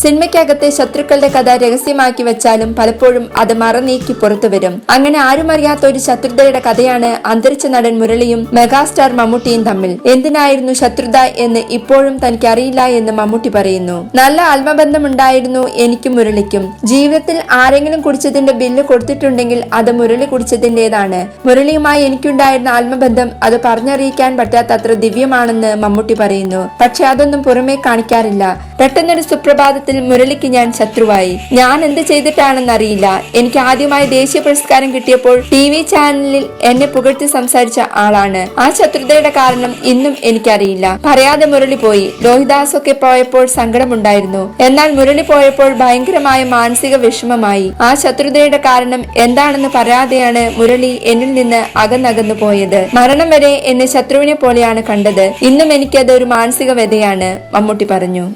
സിനിമയ്ക്കകത്തെ ശത്രുക്കളുടെ കഥ രഹസ്യമാക്കി വെച്ചാലും പലപ്പോഴും അത് മറനീക്കി പുറത്തു വരും അങ്ങനെ ആരും അറിയാത്ത ഒരു ശത്രുതയുടെ കഥയാണ് അന്തരിച്ച നടൻ മുരളിയും മെഗാസ്റ്റാർ മമ്മൂട്ടിയും തമ്മിൽ. എന്തിനായിരുന്നു ശത്രുത എന്ന് ഇപ്പോഴും തനിക്ക് അറിയില്ല എന്ന് മമ്മൂട്ടി പറയുന്നു. നല്ല ആത്മബന്ധമുണ്ടായിരുന്നു എനിക്കും മുരളിക്കും. ജീവിതത്തിൽ ആരെങ്കിലും കുടിച്ചതിന്റെ ബില്ല് കൊടുത്തിട്ടുണ്ടെങ്കിൽ അത് മുരളി കുടിച്ചതിന്റേതാണ്. മുരളിയുമായി എനിക്കുണ്ടായിരുന്ന ആത്മബന്ധം അത് പറഞ്ഞറിയിക്കാൻ പറ്റാത്തത്ര ദിവ്യമാണെന്ന് മമ്മൂട്ടി പറയുന്നു. പക്ഷെ അതൊന്നും പുറമേ കാണിക്കാറില്ല. പെട്ടെന്നൊരു സുപ്രഭാതത്തിൽ മുരളിക്ക് ഞാൻ ശത്രുവായി. ഞാൻ എന്ത് ചെയ്തിട്ടാണെന്നറിയില്ല. എനിക്ക് ആദ്യമായി ദേശീയ പുരസ്കാരം കിട്ടിയപ്പോൾ ടി വി ചാനലിൽ എന്നെ പുകഴ്ത്തി സംസാരിച്ച ആളാണ്. ആ ശത്രുതയുടെ കാരണം ഇന്നും എനിക്കറിയില്ല. പറയാതെ മുരളി പോയി. ലോഹിദാസ് ഒക്കെ പോയപ്പോൾ സങ്കടമുണ്ടായിരുന്നു. എന്നാൽ മുരളി പോയപ്പോൾ ഭയങ്കരമായ മാനസിക വിഷമമായി. ആ ശത്രുതയുടെ കാരണം എന്താണെന്ന് പറയാതെയാണ് മുരളി എന്നിൽ നിന്ന് അകന്നകന്നു പോയത്. മരണം വരെ എന്നെ ശത്രുവിനെ പോലെയാണ് കണ്ടത്. ഇന്നും എനിക്കത് ഒരു മാനസിക വ്യതയാണ് മമ്മൂട്ടി പറഞ്ഞു.